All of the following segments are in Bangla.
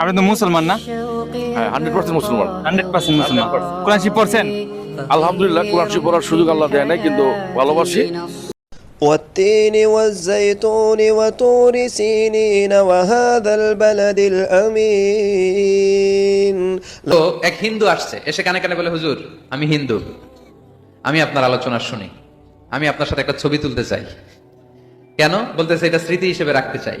আপনি তো মুসলমান না হ্যাঁ হান্ড্রেড পার্সেন্ট মুসলমান হান্ড্রেড পার্সেন্ট মুসলমান কোরআন শিব পড়ছেন আলহামদুলিল্লাহ কোরআন শরীফ পড়ার সুযোগ আল্লাহ দেয় নাই কিন্তু ভালোবাসি والتين والزيتون وطور سينين وهذا البلد الأمين তো এক হিন্দু আসছে এসে কানে কানে বলে হুজুর আমি হিন্দু আমি আপনার আলোচনা শুনি আমি আপনার সাথে একটা ছবি তুলতে চাই কেন বলতেছে এটা স্মৃতি হিসেবে রাখতে চাই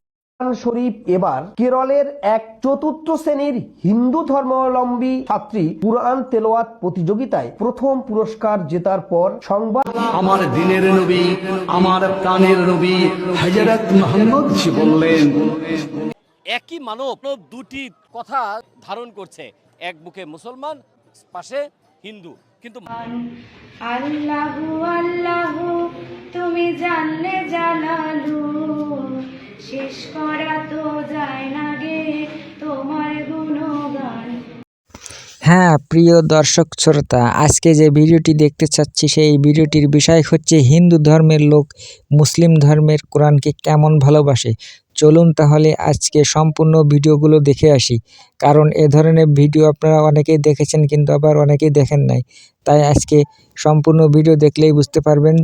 শরীফ এবার কেরলের এক চতুর্থ শ্রেণির হিন্দু ধর্মাবলম্বী ছাত্রী কুরআন তেলাওয়াত প্রতিযোগিতায় প্রথম পুরস্কার জেতার পর সংবাদ আমার দিনের নবী আমার প্রাণের নবী হজরত মোহাম্মদ বললেন। একই মানব দুটি কথা ধারণ করছে। এক বুকে মুসলমান পাশে হিন্দু। কিন্তু আল্লাহু আল্লাহু তুমি জানলে জালালু শেষ করা তো যায় না গে তোমার গুণগান। হ্যাঁ প্রিয় দর্শক শ্রোতা, আজকে যে ভিডিওটি দেখতে চাচ্ছি, সেই ভিডিওটির বিষয় হচ্ছে হিন্দু ধর্মের লোক মুসলিম ধর্মের কোরআনকে কেমন ভালোবাসে। চলুন তাহলে আজকে সম্পূর্ণ ভিডিওগুলো দেখে আসি। কারণ এ ধরনের ভিডিও আপনারা অনেকেই দেখেছেন কিন্তু আবার অনেকেই দেখেন নাই। তাই আজকে সম্পূর্ণ ভিডিও দেখলেই বুঝতে পারবেন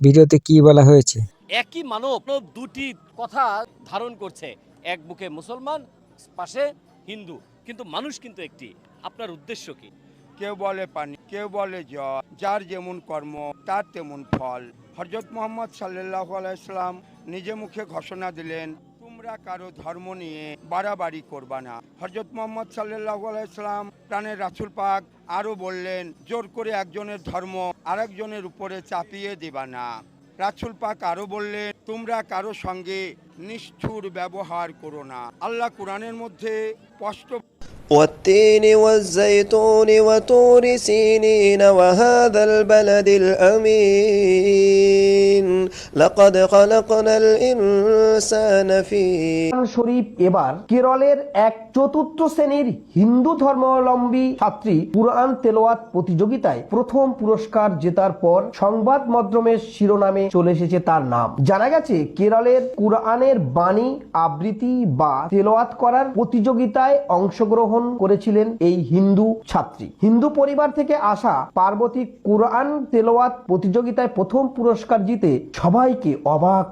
ভিডিওতে কি বলা হয়েছে। একই মানব দুটি কথা ধারণ করছে। এক বুকে মুসলমান, পাশে হিন্দু। কিন্তু মানুষ কিন্তু একটি। আপনার উদ্দেশ্য কি? কেউ বলে পানি, কেউ বলে জল। যার যেমন কর্ম, তার তেমন ফল। হজরত মোহাম্মদ সাল্লাহ আলাইসলাম নিজে মুখে ঘোষণা দিলেন, তোমরা কারও ধর্ম নিয়ে বাড়াবাড়ি করবা না। হজরত মোহাম্মদ সাল্লাহ আলাইসলাম প্রাণের রাসুল পাক আরও বললেন, জোর করে একজনের ধর্ম আরেকজনের উপরে চাপিয়ে দেবা না। রাসুল পাক আরও বললেন তোমরা কারো সঙ্গে নিষ্ঠুর ব্যবহার করো না আল্লাহ কোরআনের মধ্যে স্পষ্ট والتين والزيتون وطور سينين وهذا البلد الأمين لقد خلقنا الإنسان في কোরআন শরীফ এবার কেরলের এক চতুর্থ শ্রেণির হিন্দু ধর্মাবলম্বী ছাত্রী কুরআন তেলোয়াত প্রতিযোগিতায় প্রথম পুরস্কার জেতার পর সংবাদ মাধ্যমের শিরোনামে চলে এসেছে তার নাম। জানা গেছে, কেরলের কুরআনের বাণী, আবৃত্তি বা তেলাওয়াত করার প্রতিযোগিতায় অংশগ্রহণ করেছিলেন এই হিন্দু ছাত্রী। হিন্দু পরিবার থেকে আসা পার্বতী কুরআন তেলোয়াত প্রতিযোগিতায় প্রথম পুরস্কার জিতে সবাইকে অবাক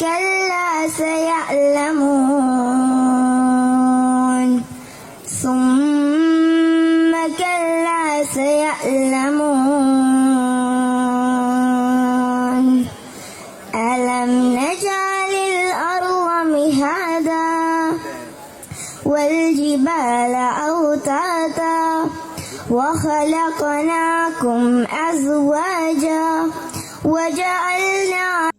كلا سيعلمون. ثم كلا سيعلمون. ألم نجعل الأرض مهادا والجبال أوتادا وخلقناكم أزواجا وجعلنا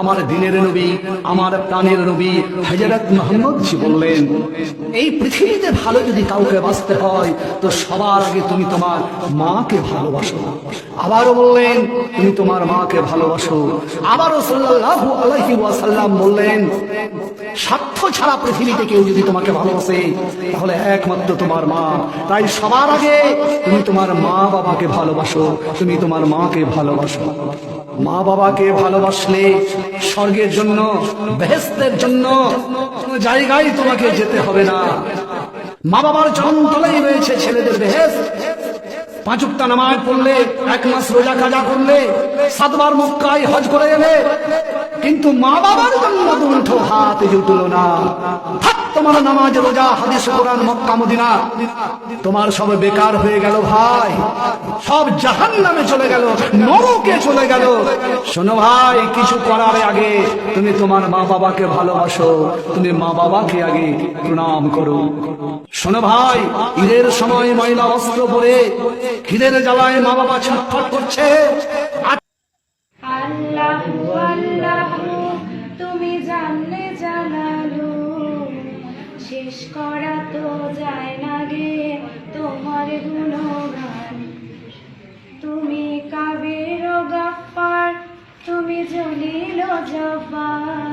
আমার দিনের নবী, আমার প্রাণের নবী হযরত মুহাম্মদ জি বললেন, এই পৃথিবীতে ভালো যদি কাউকে বাঁচতে হয়, তো সবার আগে তুমি তোমার মাকে ভালোবাসো। আবারও বললেন, তুমি তোমার মাকে ভালোবাসো। আবারও সাল্লাল্লাহু আলাইহি ওয়াসাল্লাম বললেন স্বার্থ ছাড়া পৃথিবীতে কেউ যদি তোমাকে ভালোবাসে, তাহলে একমাত্র তোমার মা। তাই সবার আগে তুমি তোমার মা বাবাকে ভালোবাসো, তুমি তোমার মাকে ভালোবাসো। মা বাবাকে ভালোবাসলে স্বর্গের জন্য, বেহেস্তের জন্য কোনো জায়গায় তোমাকে যেতে হবে না। মা বাবার যন্ত্রণাই রয়েছে ছেলেদের বেহেস্ত। পাঁচুকটা নামাজ পড়লে, এক মাস রোজা কাজা করলে, সাতবার মক্কায় হজ করে এলে কিন্তু মা বাবার জন্য দুটো হাত জুটলো না তোমার নামাজ, রোজা, হাদিস, কোরআন, মক্কা, মদিনা। তোমার সব বেকার হয়ে গেল ভাই। সব জাহান নামে চলে গেল, নরকে চলে গেল। শোনো ভাই, কিছু করার আগে তুমি তোমার মা বাবাকে ভালোবাসো। তুমি মা বাবাকে আগে প্রণাম করো। শোনো ভাই, ঈদের সময় ময়লা অস্ত্র পরে খিদের জ্বালায় মা বাবা ছটফট করছে। শেষ করা তো যায় না গে তোমার গুণগান। তুমি কাবের গাফার তুমি জলিল জব্বার।